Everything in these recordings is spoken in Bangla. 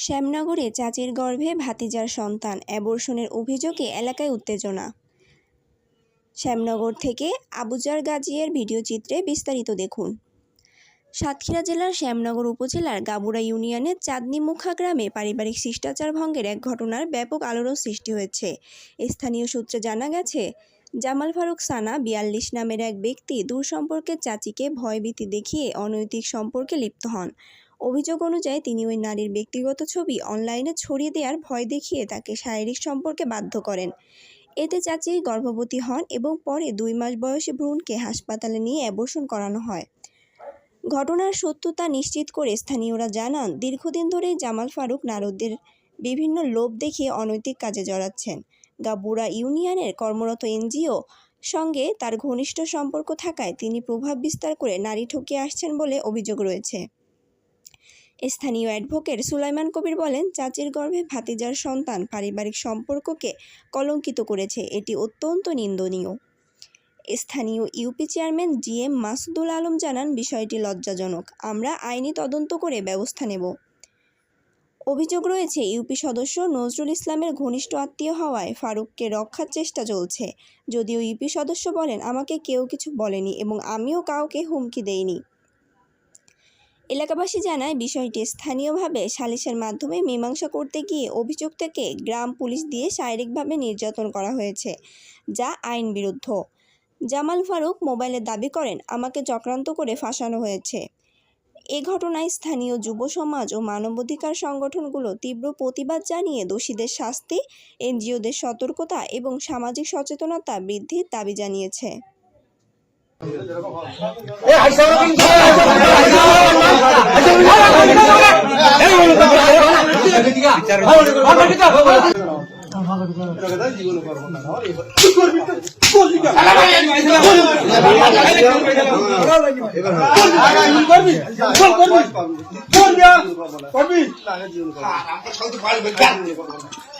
শ্যামনগরে চাচির গর্ভে ভাতিজার সন্তান অ্যাবর্ষণের অভিযোগে এলাকায় উত্তেজনা। শ্যামনগর থেকে আবুজার গাজীয়ের ভিডিও চিত্রে বিস্তারিত দেখুন। সাতক্ষীরা জেলার শ্যামনগর উপজেলার গাবুড়া ইউনিয়নের চাঁদনীমুখা গ্রামে পারিবারিক শিষ্টাচার ভঙ্গের এক ঘটনার ব্যাপক আলোড়ন সৃষ্টি হয়েছে। স্থানীয় সূত্রে জানা গেছে, জামাল ফারুক সানা বিয়াল্লিশ নামের এক ব্যক্তি দূর সম্পর্কের চাচিকে ভয়ভীতি দেখিয়ে অনৈতিক সম্পর্কে লিপ্ত হন। অভিযোগ অনুযায়ী তিনি ওই নারীর ব্যক্তিগত ছবি অনলাইনে ছড়িয়ে দেওয়ার ভয় দেখিয়ে তাকে শারীরিক সম্পর্কে বাধ্য করেন। এতে চাচি গর্ভবতী হন এবং পরে দুই মাস বয়সী ভ্রূণকে হাসপাতালে নিয়ে অ্যাবর্ষণ করানো হয়। ঘটনার সত্যতা নিশ্চিত করে স্থানীয়রা জানান, দীর্ঘদিন ধরেই জামাল ফারুক নারদদের বিভিন্ন লোভ দেখিয়ে অনৈতিক কাজে জড়াচ্ছেন। গাবুরা ইউনিয়নের কর্মরত এনজিও সঙ্গে তার ঘনিষ্ঠ সম্পর্ক থাকায় তিনি প্রভাব বিস্তার করে নারী ঠকিয়ে আসছেন বলে অভিযোগ রয়েছে। স্থানীয় অ্যাডভোকেট সুলাইমান কবির বলেন, চাচির গর্ভে ভাতিজার সন্তান পারিবারিক সম্পর্ককে কলঙ্কিত করেছে। এটি অত্যন্ত নিন্দনীয়। স্থানীয় UP chairman G M Masudul Alam জানান, বিষয়টি লজ্জাজনক। আমরা আইনি তদন্ত করে ব্যবস্থা নেব। অভিযোগ রয়েছে, ইউপি সদস্য নজরুল ইসলামের ঘনিষ্ঠ আত্মীয় হওয়ায় ফারুককে রক্ষার চেষ্টা চলছে। যদিও ইউপি সদস্য বলেন, আমাকে কেউ কিছু বলেনি এবং আমিও কাউকে হুমকি দেইনি। এলাকাবাসী জানায়, বিষয়টি স্থানীয়ভাবে সালিশের মাধ্যমে মীমাংসা করতে গিয়ে অভিযুক্তকে গ্রাম পুলিশ দিয়ে শারীরিকভাবে নির্যাতন করা হয়েছে, যা আইন বিরুদ্ধ। জামাল ফারুক মোবাইলে দাবি করেন, আমাকে চক্রান্ত করে ফাঁসানো হয়েছে। এ ঘটনায় স্থানীয় যুব সমাজ ও মানবাধিকার সংগঠনগুলো তীব্র প্রতিবাদ জানিয়ে দোষীদের শাস্তি, এনজিওদের সতর্কতা এবং সামাজিক সচেতনতা বৃদ্ধির দাবি জানিয়েছে। করবি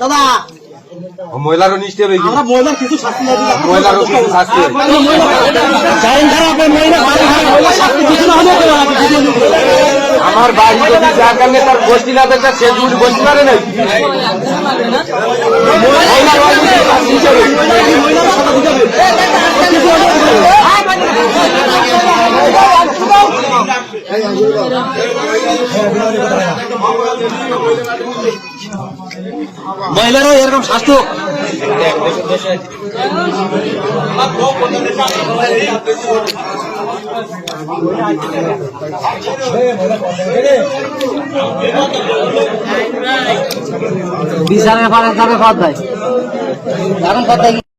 দাদা মহিলারও নিশ্চয় রয়েছে আমরা মহিলার কিছু শাস্তি না দিলে মহিলারও কিছু শাস্তি জাইন মহিলা মহিলা শাস্তি কিছু না না আমার বাড়ি যদি যার কারণে তার গোষ্ঠী না থাকে সে দুটি গোষ্ঠী পারে নাই মহিলার বাড়ি যদি শাস্তি হিসেবে। মহিলার সাথে দিতে হবে মহিলারও এরকম স্বাস্থ্য। বিচারের পারে যাবে পদ দেয়। পদ দেয়